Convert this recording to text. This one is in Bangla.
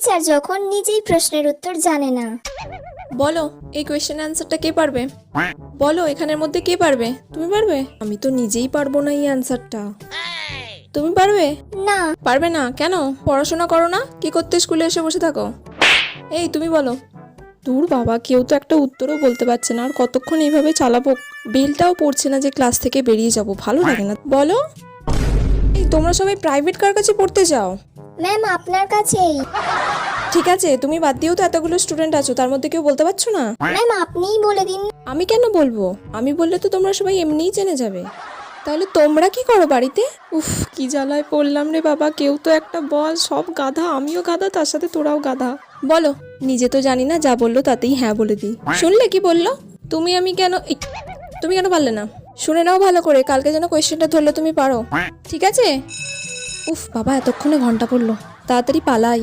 টিচার যখন নিজেই প্রশ্নের উত্তর জানে না। বলো এই কোয়েশ্চেন অ্যান্সারটা কে পারবে? বলো এখানের মধ্যে কে পারবে? তুমি পারবে? আমি তো নিজেই পারব না এই অ্যান্সারটা তুমি পারবে? না। পারবে না? কেন? পড়াশোনা করো না? কি করতে স্কুলে এসে বসে থাকো? এই তুমি বলো। দূর বাবা কেউ তো একটা উত্তরও বলতে পারছে না আর কতক্ষণ এইভাবে চালাবো? বেলটাও পড়ছে না যে ক্লাস থেকে বেরিয়ে যাব ভালো লাগে না। বলো। এই তোমরা সবাই প্রাইভেট কার কাছে পড়তে যাও? ম্যাম আপনার কাছেই। ঠিক আছে তুমি বাদ দিয়েও তো এতগুলো স্টুডেন্ট আছো তার মধ্যে কেউ বলতে পারছ না? ম্যাম আপনিই বলে দিন। আমি কেন বলব? আমি বললে তো তোমরা সবাই এমনিই জেনে যাবে। তাহলে তোমরা কি করো বাড়িতে? উফ কি জ্বালায় পড়লাম রে বাবা কেউ তো একটা বল সব গাধা আমিও গাধা তার সাথে তোরাও গাধা। বলো নিজে তো জানি না যা বলল তাতেই হ্যাঁ বলে দিই। শুনলে কি বলল? তুমি আমি কেন তুমি কেন পারলে না? শুনে নাও ভালো করে কালকে যেন কোয়েশ্চেনটা ধরলে তুমি পারো। ঠিক আছে? উফ বাবা এতক্ষণে ঘণ্টা পড়ল। তাড়াতাড়ি পালাই।